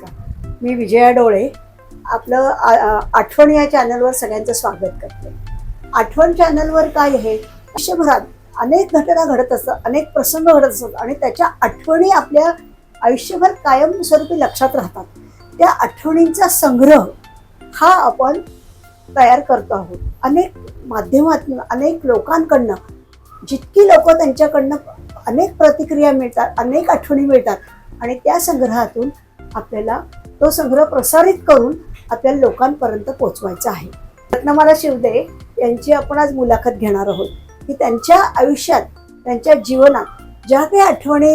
नमस्कार. मी विजया डोळे. आपलं आठवण या चॅनलवर सगळ्यांचं स्वागत करते. आठवण चॅनलवर काय आहे? आयुष्यभरात अनेक घटना घडत असतात अनेक प्रसंग घडत असतात आणि त्याच्या आठवणी आपल्या आयुष्यभर कायमस्वरूपी लक्षात राहतात. त्या आठवणींचा संग्रह हा आपण तयार करतो आहोत. अनेक माध्यमातून अनेक लोकांकडनं जितकी लोक त्यांच्याकडनं अनेक प्रतिक्रिया मिळतात अनेक आठवणी मिळतात आणि त्या संग्रहातून आपल्याला तो संग्रह प्रसारित करून आपल्याला लोकांपर्यंत पोचवायचा आहे. रत्नमाला शिवदे यांची आपण आज मुलाखत घेणार आहोत. की त्यांच्या आयुष्यात त्यांच्या जीवनात ज्या काही आठवणी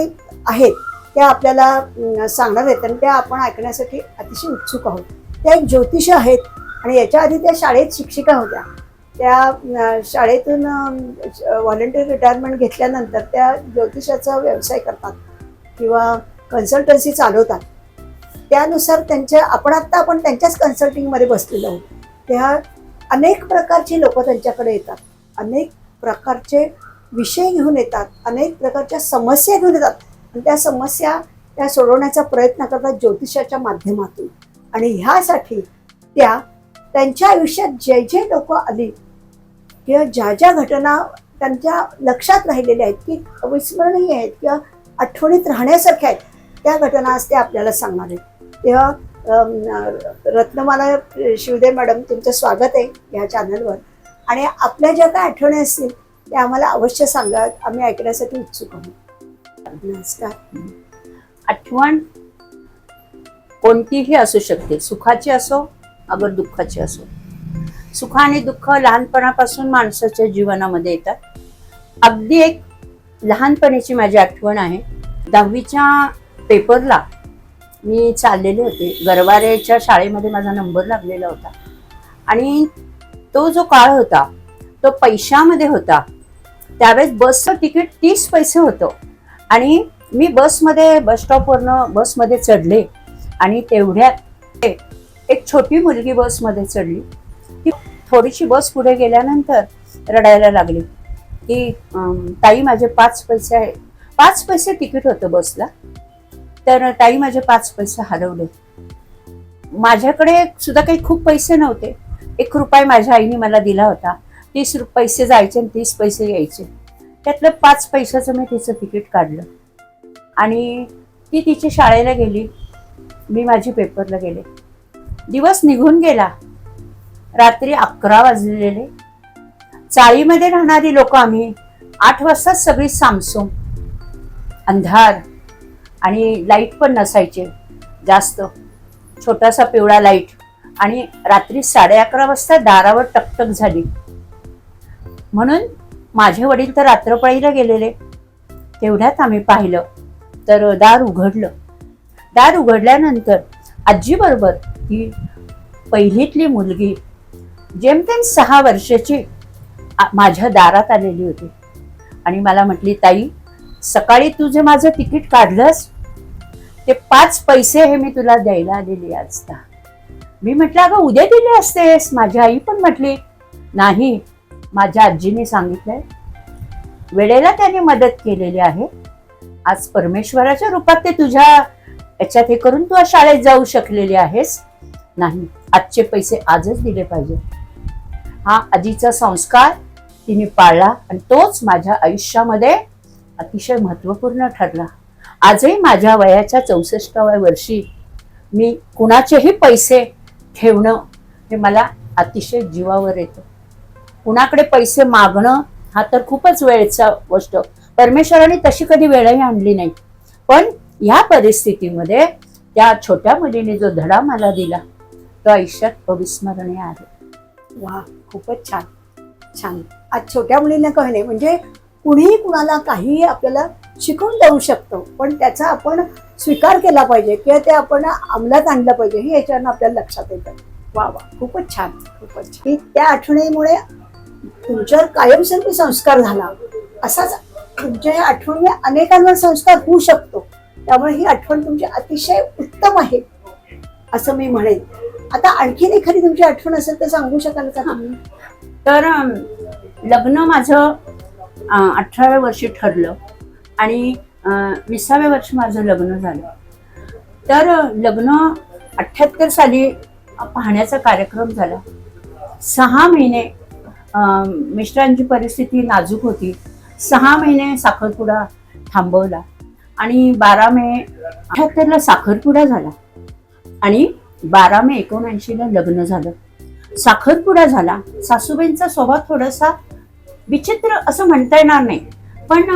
आहेत त्या आपल्याला सांगणार आहेत. आणि त्या आपण ऐकण्यासाठी अतिशय उत्सुक आहोत. त्या एक ज्योतिष आहेत आणि याच्या आधी त्या शाळेत शिक्षिका होत्या. त्या शाळेतून व्हॉलेंटिअर रिटायरमेंट घेतल्यानंतर त्या ज्योतिषाचा व्यवसाय करतात किंवा कन्सल्टन्सी चालवतात. त्यानुसार त्यांच्या आपण आत्ता आपण त्यांच्याच कन्सल्टिंगमध्ये बसलेलो आहोत. त्या अनेक प्रकारची लोक त्यांच्याकडे येतात. अनेक प्रकारचे विषय घेऊन येतात. अनेक प्रकारच्या समस्या घेऊन येतात. आणि त्या समस्या त्या सोडवण्याचा प्रयत्न करतात ज्योतिषाच्या माध्यमातून. आणि ह्यासाठी त्या त्यांच्या आयुष्यात जे जे लोक आली किंवा ज्या ज्या घटना त्यांच्या लक्षात राहिलेल्या आहेत की अविस्मरणीय आहेत किंवा आठवणीत राहण्यासारख्या आहेत त्या घटना आज ते आपल्याला सांगणार आहेत. तेव्हा रत्नमाला शिवदे मॅडम तुमचं स्वागत आहे ह्या चॅनलवर. आणि आपल्या ज्या काय आठवणी असतील त्या आम्हाला अवश्य सांगा. आम्ही ऐकण्यासाठी उत्सुक आहोत. नमस्कार. आठवण कोणतीही असू शकते. सुखाची असो अगर दुःखाची असो. सुख आणि दुःख लहानपणापासून माणसाच्या जीवनामध्ये येतात. अगदी एक लहानपणीची माझी आठवण आहे. दहावीच्या पेपरला मी चाललेले होते. गरवारेच्या शाळेमध्ये माझा नंबर लागलेला होता. आणि तो जो काळ होता तो पैशामध्ये होता. त्यावेळेस बसचं तिकीट तीस पैसे होतं. आणि मी बसमध्ये बस स्टॉपवरनं बसमध्ये चढले. आणि तेवढ्यात एक छोटी मुलगी बसमध्ये चढली. ती थोडीशी बस पुढे गेल्यानंतर रडायला लागली. की ताई माझे पाच पैसे आहे. पाच पैसे तिकीट होतं बसला. तर ताई माझे पाच पैसे हरवले. माझ्याकडे सुद्धा काही खूप पैसे नव्हते. एक रुपये माझ्या आईने मला दिला होता. तीस पैसे जायचे आणि तीस पैसे यायचे. त्यातलं पाच पैशाचं मी तिचं तिकीट काढलं. आणि ती तिची शाळेला गेली. मी माझी पेपरला गेले. दिवस निघून गेला. रात्री अकरा वाजलेले. चाळीमध्ये राहणारी लोक आम्ही. आठ वाजताच सगळी सामसूम. अंधार. आणि लाइट पण नसायचे. जास्त. छोटासा पिवळा लाइट आणि रात्री साडे अकरा वाजता दारावर टकटक झाली. म्हणून माझे वडील तर रात्रपाळीला गेलेले. तेवढ्यात आम्ही पाहिलं. तर दार उघडलं. दार उघडल्यानंतर आजीबरोबर ही पहिलीतली मुलगी जेमतेम सहा वर्षाची माझ्या दारात आलेली होती. आणि मला म्हटली ताई सकाळी तू जे माझं तिकीट काढलंस ते पाच पैसे हे मी तुला द्यायला आलेली असता मी म्हटलं अगं उद्या दिले असतेस. माझी आई पण म्हटली नाही माझ्या आजीने सांगितलंय. वेळेला त्याने मदत केलेली आहे. आज परमेश्वराच्या रूपात ते तुझ्या याच्यात हे करून तू शाळेत जाऊ शकलेली आहेस. नाही आजचे पैसे आजच दिले पाहिजे हा आजीचा संस्कार तिने पाळला आणि तोच माझ्या आयुष्यामध्ये अतिशय महत्त्वपूर्ण ठरला. आजही माझ्या वयाच्या चौसष्टाव्या वर्षी मी कुणाचेही पैसे ठेवणं हे मला अतिशय जीवावर येतं. कुणाकडे पैसे मागणं हा तर खूपच वेळचा गोष्ट. परमेश्वराने तशी कधी वेळही आणली नाही. पण ह्या परिस्थितीमध्ये त्या छोट्या मुलीने जो धडा मला दिला तो आयुष्यात अविस्मरणीय आहे. वा खूपच छान. छान. आज छोट्या मुलींना कळणे म्हणजे कुणीही कुणाला काहीही आपल्याला शिकवून देऊ शकतो. पण त्याचा आपण स्वीकार केला पाहिजे किंवा ते आपण अंमलात आणलं पाहिजे हे याच्यानं आपल्याला लक्षात येतं. वा वा खूपच छान खूपच छान. ही त्या आठवणीमुळे तुमच्यावर कायमस्वरूपी संस्कार झाला. असाच तुमच्या या आठवणी अनेकांवर संस्कार होऊ शकतो. त्यामुळे ही आठवण तुमची अतिशय उत्तम आहे असं मी म्हणेन. आता आणखीन एखादी तुमची आठवण असेल तर सांगू शकाल का तर लग्न माझं अठराव्या वर्षी ठरलं. आणि विसाव्या वर्षी माझं लग्न झालं. तर लग्न अठ्ठ्याहत्तर साली पाहण्याचा कार्यक्रम झाला. सहा महिने मिस्टरांची परिस्थिती नाजूक होती. सहा महिने साखरपुडा थांबवला आणि बारा मे अठ्ठ्याहत्तरला साखरपुडा झाला. आणि बारा मे एकोणऐंशीला लग्न झालं. साखरपुडा झाला. सासूबाईंचा स्वभाव थोडासा विचित्र असं म्हणता येणार नाही. पण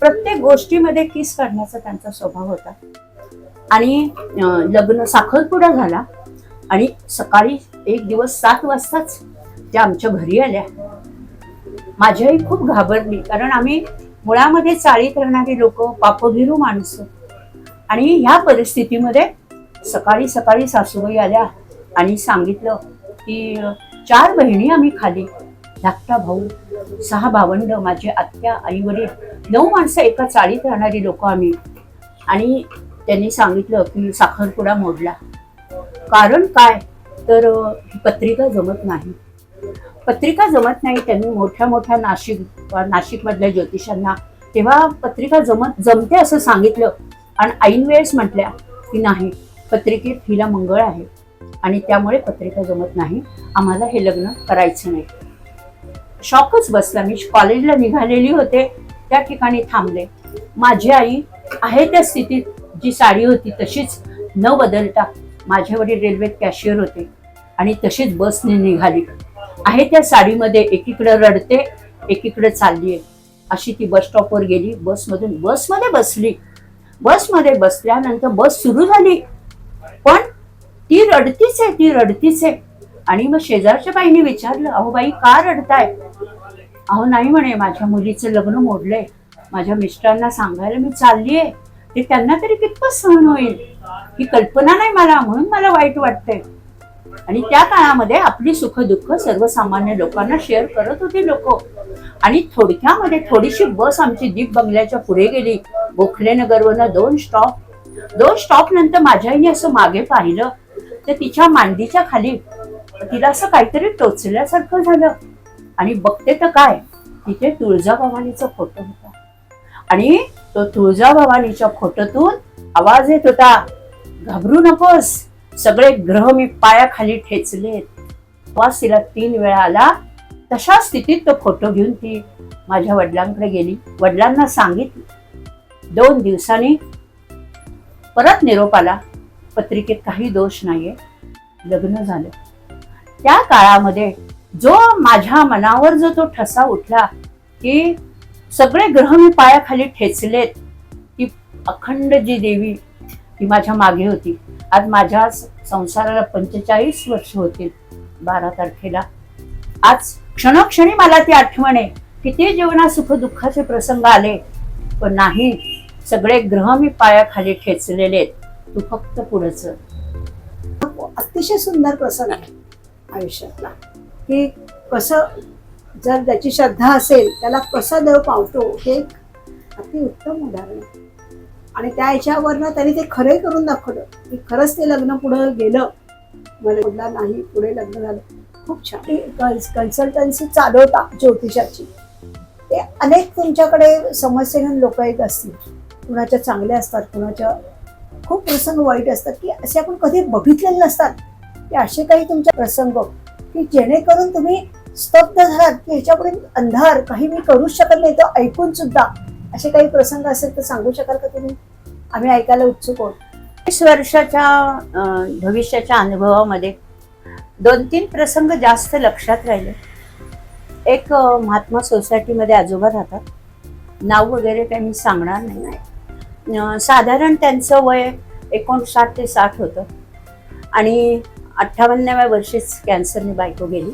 प्रत्येक गोष्टीमध्ये किस काढण्याचा त्यांचा स्वभाव होता. आणि लग्न साखरपुडा झाला आणि सकाळी एक दिवस सात वाजताच त्या आमच्या घरी आल्या. माझी आई खूप घाबरली कारण आम्ही मुळामध्ये चाळीत राहणारी लोक पापगिरू माणसं. आणि ह्या परिस्थितीमध्ये सकाळी सकाळी सासूबाई आल्या आणि सांगितलं की चार बहिणी आम्ही खाली. धाकटा भाऊ सहा भावंड माझे आत्या आई वडील नऊ माणसं एका चाळीत राहणारी लोक आम्ही. आणि त्यांनी सांगितलं की साखरपुडा मोडला. कारण काय? तर पत्रिका जमत नाही. पत्रिका जमत नाही त्यांनी मोठ्या मोठ्या नाशिक नाशिकमधल्या ज्योतिषांना. तेव्हा पत्रिका जमत जमते असं सांगितलं. आणि ऐन वेळेस म्हटल्या की नाही पत्रिकेत हिला मंगळ आहे. आणि त्यामुळे पत्रिका जमत नाही. आम्हाला हे लग्न करायचं नाही. शॉकच बसला. मी कॉलेजला निघालेली होते त्या ठिकाणी थांबले. माझी आई आहे त्या स्थितीत जी साडी होती तशीच न बदलता माझे वडील रेल्वेत कॅशियर होते आणि तशीच बसने निघाली. आहे त्या साडीमध्ये एकीकडे रडते एकीकडे चालली आहे अशी ती बस स्टॉपवर गेली. बसमधून बसमध्ये बसली. बसमध्ये बसल्यानंतर बस सुरू झाली. पण ती रडतीच आहे ती रडतीच आहे. आणि मग शेजारच्या बाईने विचारलं अहो बाई का रडताय? अहो नाही म्हणे माझ्या मुलीचं लग्न मोडलंय. माझ्या मिस्टरांना सांगायला मी चालली आहे ते त्यांना तरी कितपत सहन होईल? ही कल्पना नाही मला म्हणून मला वाईट वाटतंय. आणि त्या काळामध्ये आपली सुख दुःख सर्वसामान्य लोकांना शेअर करत होती लोक. आणि थोडक्यामध्ये थोडीशी बस आमची दीप बंगल्याच्या पुढे गेली. गोखले नगरवरनं दोन स्टॉप दोन स्टॉप नंतर माझ्या आईने असं मागे पाहिलं. तर तिच्या मांडीच्या खाली तिला असं काहीतरी टोचल्यासारखं झालं. आणि बघते तर काय? तिथे तुळजाभवानीचा फोटो होता. आणि तो तुळजाभवानीच्या फोटोतून आवाज येत होता घाबरू नकोस सगळे ग्रह मी पायाखाली ठेचलेत. वास तिला तीन वेळा आला तशा स्थितीत तो फोटो घेऊन ती माझ्या वडिलांकडे गेली. वडिलांना सांगितलं. दोन दिवसांनी परत निरोप आला. पत्रिकेत काही दोष नाहीये. लग्न झालं. त्या काळामध्ये जो माझ्या मनावर जो तो ठसा उठला की सगळे ग्रह मी पायाखाली ठेचलेत ती अखंड जी देवी ती माझ्या मागे होती. आज माझ्या संसाराला पंचेचाळीस वर्ष होतील बारा तारखेला. आज क्षणक्षणी मला ती आठवण आहे किती जीवनात सुख दुःखाचे प्रसंग आले पण नाही सगळे ग्रह मी पायाखाली ठेचलेले आहेत तू फक्त पुढच. अतिशय सुंदर प्रसंग आहे. आयुष्यातला. की कसं जर त्याची श्रद्धा असेल त्याला कसं देव पावतो हे एक अतिउत्तम उदाहरण आहे. आणि त्या ह्याच्यावरनं त्यांनी ते खरंही करून दाखवलं. की खरंच ते लग्न पुढं गेलं. मला नाही पुढे लग्न झालं. खूप छान. कन्सल्टन्सी चालवता ज्योतिषाची. ते अनेक तुमच्याकडे समस्या घेऊन लोक येत असतील. कुणाच्या चांगल्या असतात कुणाच्या खूप प्रसंग वाईट असतात. की असे आपण कधी बघितलेले नसतात. की असे काही तुमचे प्रसंग हो, की जेणेकरून तुम्ही स्तब्ध झालात की ह्याच्यापुढे अंधार काही मी करूच शकत नाही तो ऐकून सुद्धा असे काही प्रसंग असेल तर सांगू शकाल का तुम्ही? आम्ही ऐकायला उत्सुक आहोत. वीस वर्षाच्या भविष्याच्या अनुभवामध्ये दोन तीन प्रसंग जास्त लक्षात राहिले. एक महात्मा सोसायटीमध्ये आजोबा राहतात. नाव वगैरे काही मी सांगणार नाही साधारण त्यांचं वय एकोणसाठ ते साठ होतं. आणि अठ्ठावन्नाव्या वर्षीच कॅन्सरने बायको गेली.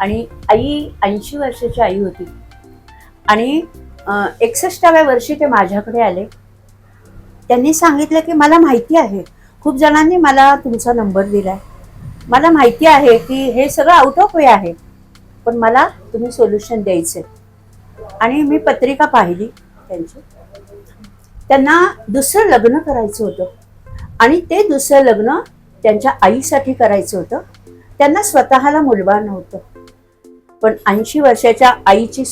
आणि आई ऐंशी वर्षाची आई होती. आणि एकसष्टाव्या वर्षी ते माझ्याकडे आले. त्यांनी सांगितलं की मला माहिती आहे. खूप जणांनी मला तुमचा नंबर दिला आहे मला माहिती आहे की हे सगळं आउट ऑफ वे आहे. पण मला तुम्ही सोल्युशन द्यायचे आणि मी पत्रिका पाहिली त्यांची. त्यांना दुसरं लग्न करायचं होतं. आणि ते दुसरं लग्न त्यांच्या आईसाठी करायचं होतं. त्यांना स्वतःला मुलबाळ नव्हतं. पण ऐंशी वर्षाच्या आईची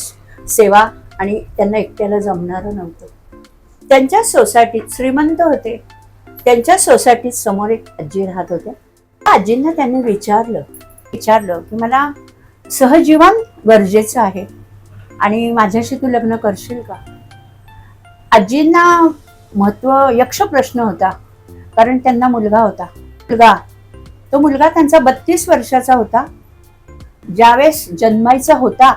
सेवा आणि त्यांना एकट्याला जमणारं नव्हतं. त्यांच्या सोसायटीत श्रीमंत होते. त्यांच्या सोसायटीत समोर एक आजी राहत होत्या. त्या आजींना त्यांनी विचारलं विचारलं की मला सहजीवन गरजेचं आहे आणि माझ्याशी तू लग्न करशील का? आजींना महत्त्व यक्ष प्रश्न होता. कारण त्यांना मुलगा होता. मुलगा. तो मुलगा त्यांचा बत्तीस वर्षाचा होता. ज्यावेळेस जन्मायचा होता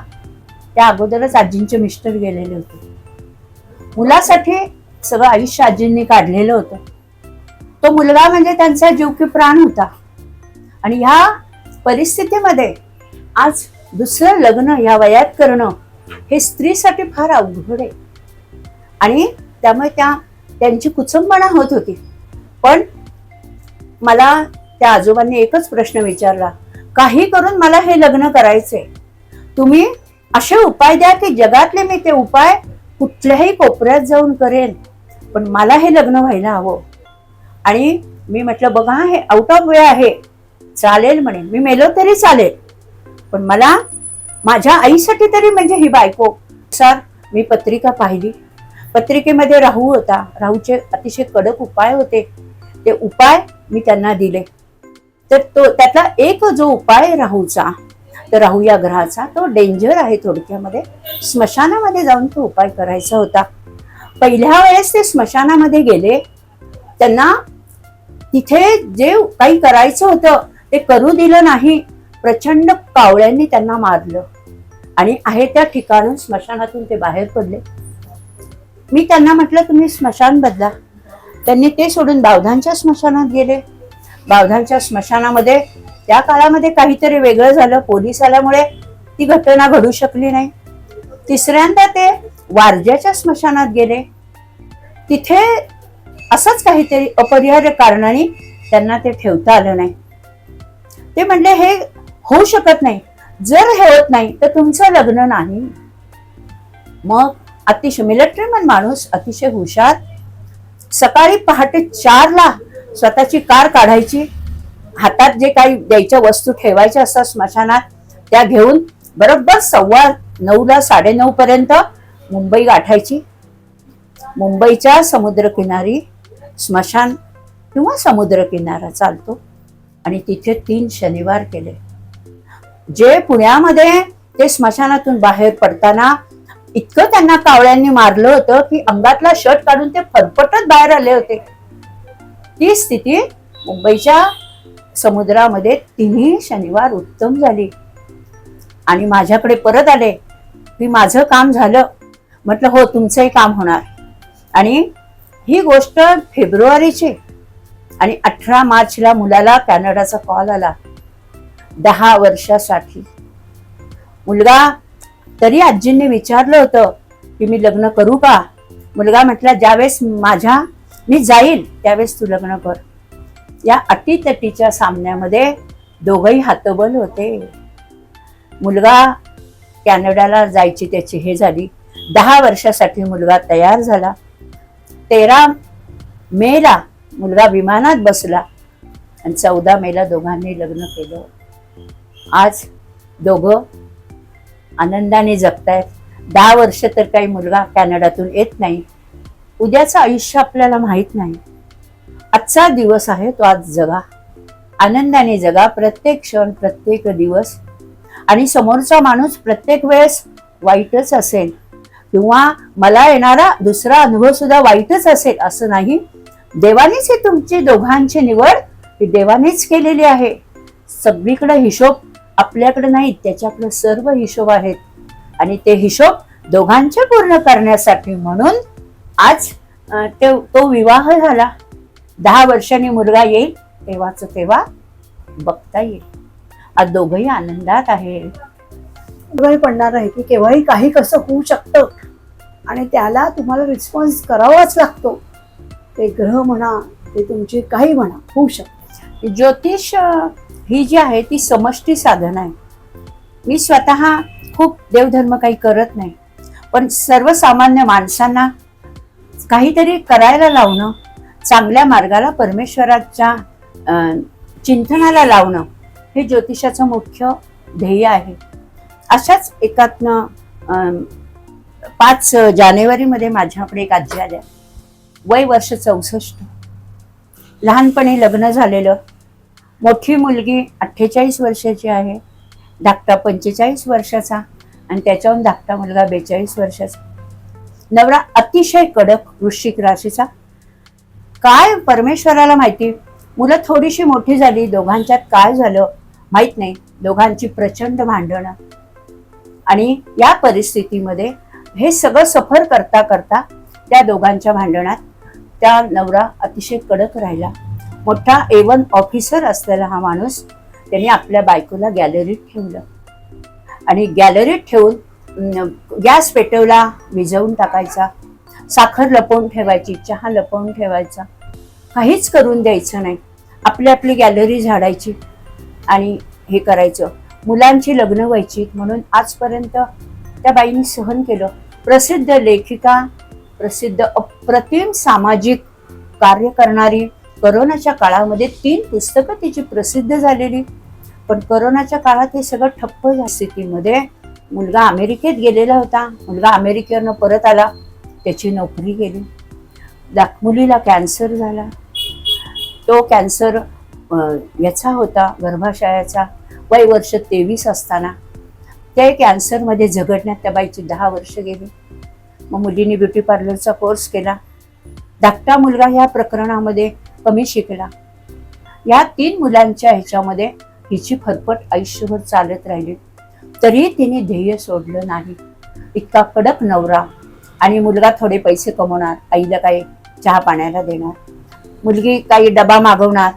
त्या अगोदरच आजींचे मिस्टर गेलेले होते. मुलासाठी सगळं आयुष्य आजींनी काढलेलं होतं. तो मुलगा म्हणजे त्यांचा जीव की प्राण होता. आणि ह्या परिस्थितीमध्ये आज दुसरं लग्न ह्या वयात करणं हे स्त्रीसाठी फार अवघड आहे. आणि त्यामुळे त्या त्यांची कुचंबणा होत होती. पण मला त्या आजोबांनी एकच प्रश्न विचारला काही करून मला हे लग्न करायचे? तुम्ही असे उपाय द्या की जगातले मी ते उपाय कुठल्याही कोपऱ्यात जाऊन करेन पण मला हे लग्न व्हायला हवं. आणि मी म्हटलं बघा हे आउट ऑफ वे आहे. चालेल म्हणे मी मेलो तरी चालेल पण मला माझ्या आईसाठी तरी म्हणजे ही बायको. सर मी पत्रिका पाहिली. पत्रिकेमध्ये राहू होता. राहूचे अतिशय कडक उपाय होते. ते उपाय मी त्यांना दिले. तर तो त्यातला एक जो उपाय राहूचा तर राहू या ग्रहाचा तो डेंजर आहे थोडक्यामध्ये. स्मशानामध्ये जाऊन तो उपाय करायचा होता. पहिल्या वेळेस ते स्मशानामध्ये गेले. त्यांना तिथे जे काही करायचं होतं ते करू दिलं नाही. प्रचंड कावळ्यांनी त्यांना मारलं. आणि आहे त्या ठिकाणून स्मशानातून ते बाहेर पडले. मी त्यांना म्हटलं तुम्ही स्मशान बदला. त्यांनी ते सोडून बावधांच्या स्मशानात गेले. बावधांच्या स्मशानामध्ये त्या काळामध्ये काहीतरी वेगळं झालं. पोलीस आल्यामुळे ती घटना घडू शकली नाही. तिसऱ्यांदा ते वारज्याच्या स्मशानात गेले. तिथे असंच काहीतरी अपरिहार्य कारणाने त्यांना ते ठेवता आलं नाही. ते म्हणले हे होऊ शकत नाही. जर हे होत नाही तर तुमचं लग्न नाही. मग अतिशय मिलिटरी मन माणूस अतिशय हुशार सकाळी पहाटे चारला स्वतःची कार काढायची. हातात जे काही द्यायच्या वस्तू ठेवायच्या असतात स्मशानात त्या घेऊन बरोबर सव्वा नऊला साडेनऊ पर्यंत मुंबई गाठायची. मुंबईच्या समुद्रकिनारी स्मशान किंवा समुद्रकिनारा चालतो. आणि तिथे तीन शनिवार केले. जे पुण्यामध्ये ते स्मशानातून बाहेर पडताना इतकं त्यांना कावळ्यांनी मारलं होतं की अंगातला शर्ट काढून ते फरफटत बाहेर आले होते. ती स्थिती मुंबईच्या समुद्रामध्ये तिन्ही शनिवार उत्तम झाली. आणि माझ्याकडे परत आले. की माझं काम झालं. म्हटलं हो तुमचंही काम होणार. आणि ही गोष्ट फेब्रुवारीची आणि अठरा मार्चला मुलाला कॅनडाचा कॉल आला. दहा वर्षासाठी. मुलगा तरी आजींनी विचारलं होतं की मी लग्न करू का? मुलगा म्हटला ज्यावेळेस माझ्या मी जाईल त्यावेळेस तू लग्न कर. या अटीतटीच्या सामन्यामध्ये दोघंही हातबल होते. मुलगा कॅनडाला जायची त्याची हे झाली. दहा वर्षासाठी मुलगा तयार झाला. तेरा मेला मुलगा विमानात बसला आणि चौदा मेला दोघांनी लग्न केलं. आज दोघं आनंदाने जगतायत. दहा वर्ष तर काही मुलगा कॅनडातून येत नाही. उद्याचं आयुष्य आपल्याला माहीत नाही. आजचा दिवस आहे तो आज जगा. आनंदाने जगा प्रत्येक क्षण प्रत्येक दिवस. आणि समोरचा माणूस प्रत्येक वेळेस वाईटच असेल किंवा मला येणारा दुसरा अनुभव सुद्धा वाईटच असेल असं नाही. देवानेच ही तुमची दोघांची निवड ही देवानेच केलेली आहे. सगळीकडे हिशोब आपल्याकडे नाही त्याच्याकडे सर्व हिशोब आहेत. आणि ते हिशोब दोघांचे पूर्ण करण्यासाठी म्हणून आज ते तो विवाह झाला. दहा वर्षांनी मुलगा येईल तेव्हाच तेव्हा बघता येईल. आज दोघही आनंदात आहे वेळ पडणार आहे की केव्हाही काही कसं होऊ शकतं. आणि त्याला तुम्हाला रिस्पॉन्स करावाच लागतो. ते ग्रह म्हणा ते तुमची काही म्हणा होऊ शकतं. ज्योतिष ही जी आहे ती समष्टी साधन आहे. मी स्वतः खूप देवधर्म काही करत नाही. पण सर्वसामान्य माणसांना काहीतरी करायला लावणं चांगल्या मार्गाला परमेश्वराच्या चिंतनाला लावणं हे ज्योतिषाचं मुख्य ध्येय आहे. अशाच एकातनं पाच जानेवारीमध्ये माझ्याकडे एक आजी आल्या वय वर्ष चौसष्ट. लहानपणी लग्न झालेलं मोठी मुलगी अठ्ठेचाळीस वर्षाची आहे. धाकटा पंचेचाळीस वर्षाचा आणि त्याच्याहून धाकटा मुलगा बेचाळीस वर्षाचा. नवरा अतिशय कडक वृश्चिक राशीचा. काय परमेश्वराला माहिती? मुलं थोडीशी मोठी झाली दोघांच्यात काय झालं माहीत नाही. दोघांची प्रचंड भांडणं. आणि या परिस्थितीमध्ये हे सगळं सफर करता करता त्या दोघांच्या भांडणात त्या नवरा अतिशय कडक राहिला. मोठा एवन ऑफिसर असलेला हा माणूस त्यांनी आपल्या बायकोला गॅलरीत ठेवलं. आणि गॅलरीत ठेवून गॅस पेटवला विझवून टाकायचा. साखर लपवून ठेवायची चहा लपवून ठेवायचा. काहीच करून द्यायचं नाही. आपली आपली गॅलरी झाडायची आणि हे करायचं. मुलांची लग्न व्हायची म्हणून आजपर्यंत त्या बाईंनी सहन केलं. प्रसिद्ध लेखिका प्रसिद्ध अप्रतिम सामाजिक कार्य करणारी करोनाच्या काळामध्ये तीन पुस्तकं तिची प्रसिद्ध झालेली. पण करोनाच्या काळात हे सगळं ठप्प स्थितीमध्ये मुलगा अमेरिकेत गेलेला होता. मुलगा अमेरिकेवरनं परत आला. त्याची नोकरी गेली मुलीला कॅन्सर झाला. तो कॅन्सर याचा होता गर्भाशयाचा. वय वर्ष तेवीस असताना. त्या कॅन्सरमध्ये झगडण्यात त्या बाईची दहा वर्ष गेली. मग मुलीने ब्युटी पार्लरचा कोर्स केला. धाकटा मुलगा ह्या प्रकरणामध्ये कमी शिकला या तीन मुलांच्या ह्याच्यामध्ये हिची फरफट आयुष्यभर चालत राहिली. तरी तिने ध्येय सोडलं नाही. इतका कडक नवरा आणि मुलगा थोडे पैसे कमवणार आईला काही चहा पाण्याला देणार. मुलगी काही डबा मागवणार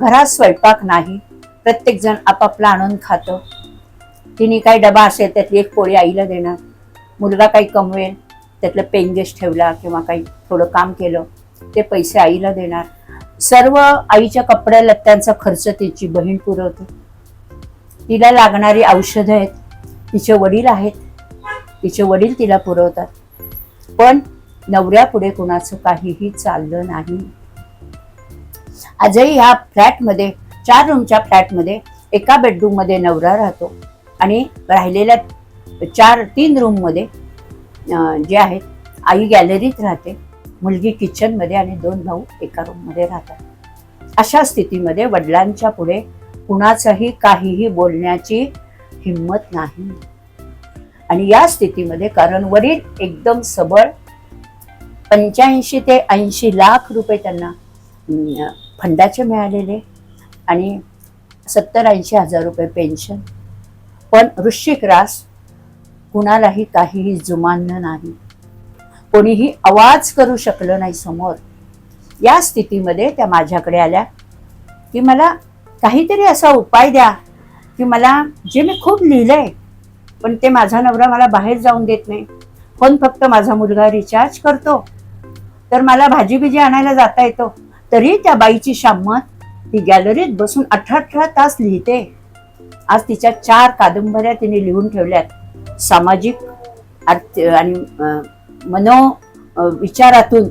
घरात स्वयंपाक नाही प्रत्येक जण आपापला आणून खातं. तिने काही डबा असेल त्यातली एक पोळी आईला देणार. मुलगा काही कमवेल त्यातलं पेंगेश ठेवला किंवा काही थोडं काम केलं ते पैसे आईला देणार. सर्व आईच्या कपड्या लत्त्यांचा खर्च तिची बहीण पुरवते. तिला लागणारी औषधं आहेत. तिचे वडील आहेत. तिचे वडील तिला पुरवतात. पण नवऱ्यापुढे कुणाचं काहीही चाललं नाही. आजही ह्या फ्लॅटमध्ये चार रूमच्या फ्लॅटमध्ये एका बेडरूममध्ये नवरा राहतो. आणि राहिलेल्या चार तीन रूममध्ये जे आहेत आई गॅलरीत राहते. मुलगी किचनमध्ये आणि दोन भाऊ एका रूममध्ये राहतात. अशा स्थितीमध्ये वडिलांच्या पुढे कुणाचंही काहीही बोलण्याची हिंमत नाही. आणि या स्थितीमध्ये कारण वडील एकदम सबळ पंच्याऐंशी ते ऐंशी लाख रुपये त्यांना फंडाचे मिळालेले आणि सत्तर ऐंशी हजार रुपये पेन्शन पण वृश्चिक रास कुणालाही काहीही जुमान नाही. कोणीही आवाज करू शकलं नाही समोर. या स्थितीमध्ये त्या माझ्याकडे आल्या की मला काहीतरी असा उपाय द्या की मला जे मी खूप लिहिलं आहे पण ते माझा नवरा मला बाहेर जाऊन देत नाही. फोन फक्त माझा मुलगा रिचार्ज करतो? तर मला भाजी बिजी आणायला जाता येतो. तरी त्या बाईची शाम्मत ती गॅलरीत बसून अठरा अठरा तास लिहिते. आज तिच्या चार कादंबऱ्या तिने लिहून ठेवल्यात. सामाजिक आणि मनो विचारातून विचारातून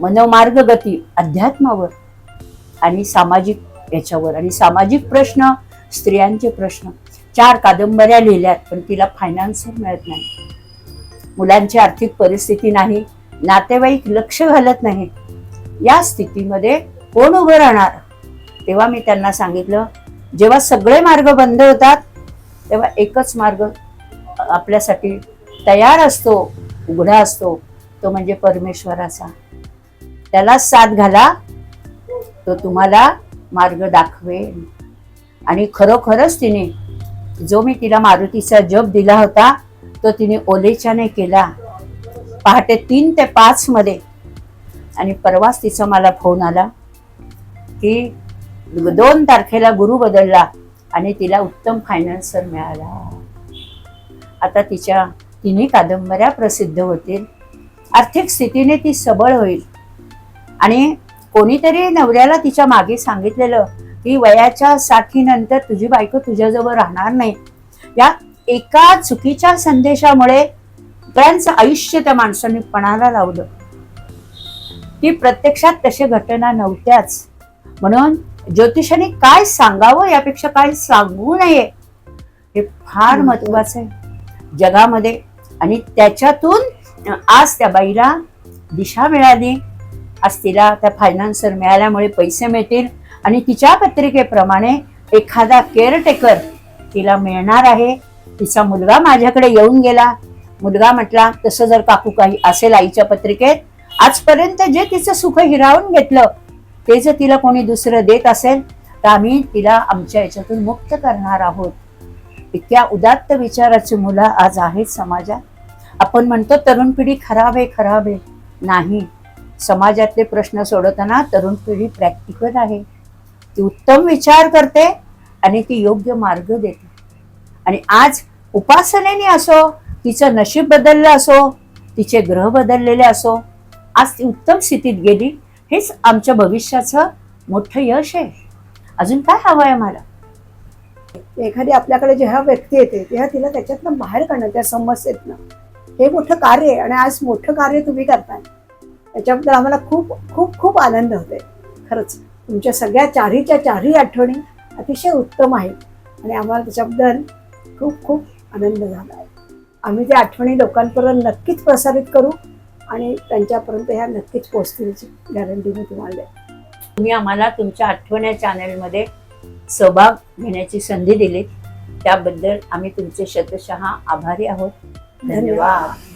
मनोमार्गगती अध्यात्मावर आणि सामाजिक याच्यावर आणि सामाजिक प्रश्न स्त्रियांचे प्रश्न. चार कादंबऱ्या लिहिल्यात पण तिला फायनान्सर मिळत नाही. मुलांची आर्थिक परिस्थिती नाही नातेवाईक लक्ष घालत नाही. या स्थितीमध्ये कोण उभं राहणार? तेव्हा मी त्यांना सांगितलं जेव्हा सगळे मार्ग बंद होतात तेव्हा एकच मार्ग आपल्यासाठी तयार असतो उघडा असतो तो म्हणजे परमेश्वराचा. त्याला साथ घाला तो तुम्हाला मार्ग दाखवेल. आणि खरोखरच तिने जो मी तिला मारुतीचा जप दिला होता तो तिने ओलेच्याने केला. पहाटे तीन ते पाच मध्ये. आणि परवाच तिचा मला फोन आला की दोन तारखेला गुरु बदलला आणि तिला उत्तम फायनान्सर मिळाला. आता तिच्या तिन्ही कादंबऱ्या प्रसिद्ध होतील. आर्थिक स्थितीने ती सबळ होईल. आणि कोणीतरी नवऱ्याला तिच्यामागे सांगितलेलं की वयाच्या साठीनंतर तुझी बायको तुझ्याजवळ राहणार नाही. या एका चुकीच्या संदेशामुळे त्यांचं आयुष्य त्या माणसाने पणाला लावलं. ती प्रत्यक्षात तशा घटना नव्हत्याच. म्हणून ज्योतिषाने काय सांगावं यापेक्षा काय सांगू नये हे फार महत्वाचं आहे. जगामध्ये आणि त्याच्यातून आज त्या बाईला दिशा मिळाली. आज तिला त्या फायनान्सर मिळाल्यामुळे पैसे मिळतील. आणि तिच्या पत्रिकेप्रमाणे एखादा केअरटेकर तिला मिळणार आहे. तिचा मुलगा माझ्याकडे येऊन गेला. मुलगा म्हटला तसं जर काकू काही असेल आईच्या पत्रिकेत आजपर्यंत जे तिचं सुख हिरावून घेतलं ते जर तिला कोणी दुसरं देत असेल तर आम्ही तिला आमच्या याच्यातून मुक्त करणार आहोत. इतक्या उदात्त विचाराची मुलं आज आहेत समाजात. आपण म्हणतो तरुण पिढी खराब आहे खराब आहे. नाही. समाजातले प्रश्न सोडवताना तरुण पिढी प्रॅक्टिकल आहे. ती उत्तम विचार करते आणि ती योग्य मार्ग देते. आणि आज उपासनेने असो तिचं नशीब बदललं असो तिचे ग्रह बदललेले असो आज ती उत्तम स्थितीत गेली हेच आमच्या भविष्याचं मोठं यश आहे. अजून काय हवं आहे मला? एखादी आपल्याकडे जेव्हा व्यक्ती येते तेव्हा तिला त्याच्यातनं बाहेर काढणं त्या समस्येतनं. हे मोठं कार्य आहे आणि आज मोठं कार्य तुम्ही करताय. त्याच्याबद्दल आम्हाला खूप खूप खूप आनंद होते खरंच तुमच्या सगळ्या चारीच्या चारही आठवणी अतिशय उत्तम आहेत आणि आम्हाला त्याच्याबद्दल खूप खूप आनंद झाला आहे. आम्ही त्या आठवणी लोकांपर्यंत नक्कीच प्रसारित करू आणि त्यांच्यापर्यंत ह्या नक्कीच पोहोचतील गॅरंटी मी तुम्हाला तुम्ही आम्हाला तुमच्या आठवण्या चॅनलमध्ये सहभाग घेण्याची संधी दिली त्याबद्दल आम्ही तुमचे शतशः आभारी आहोत. धन्यवाद.